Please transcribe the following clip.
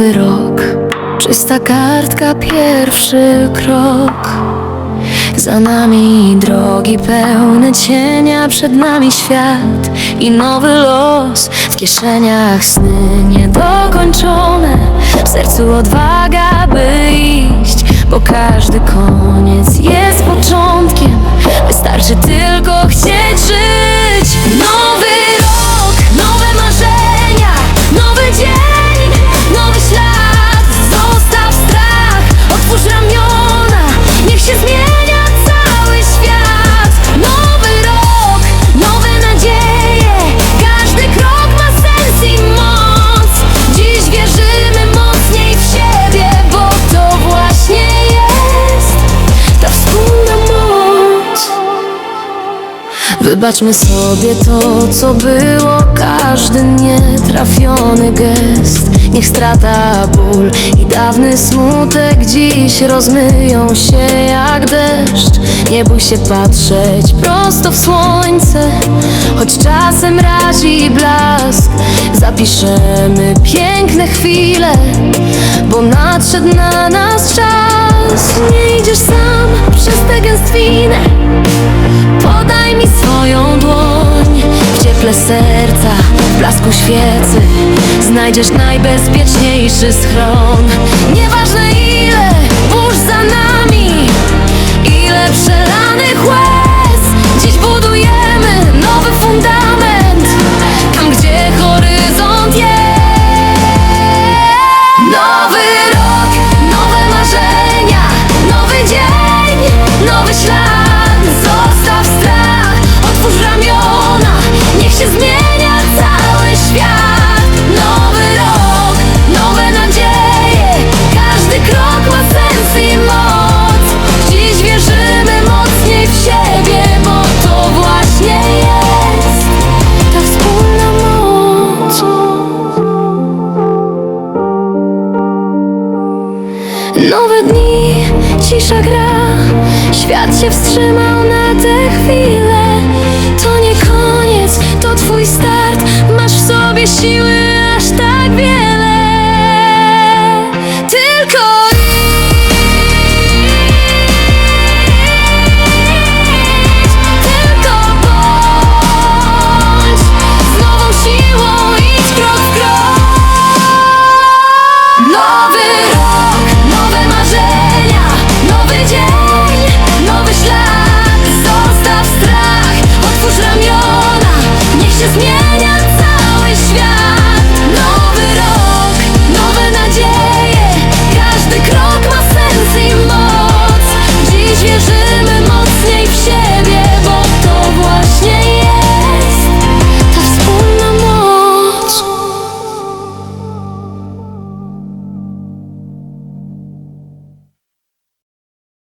nowy rok, czysta kartka, pierwszy krok. Za nami drogi pełne cienia, przed nami świat i nowy los. W kieszeniach sny niedokończone, w sercu odwaga, by iść, bo każdy koniec jest początkiem. Wystarczy tylko chcieć żyć. Wybaczmy sobie to, co było. Każdy nietrafiony gest. Niech strata, ból i dawny smutek Dziś rozmyją się jak deszcz. Nie bój się patrzeć prosto w słońce. Choć czasem razi blask Zapiszemy piękne chwile Bo nadszedł na nas czas. Nie idziesz sam przez tę gęstwinę świecy. Znajdziesz najbezpieczniejszy schron Nowe dni, cisza gra. Świat się wstrzymał na tę chwilę To nie koniec, to twój start. Masz w sobie siły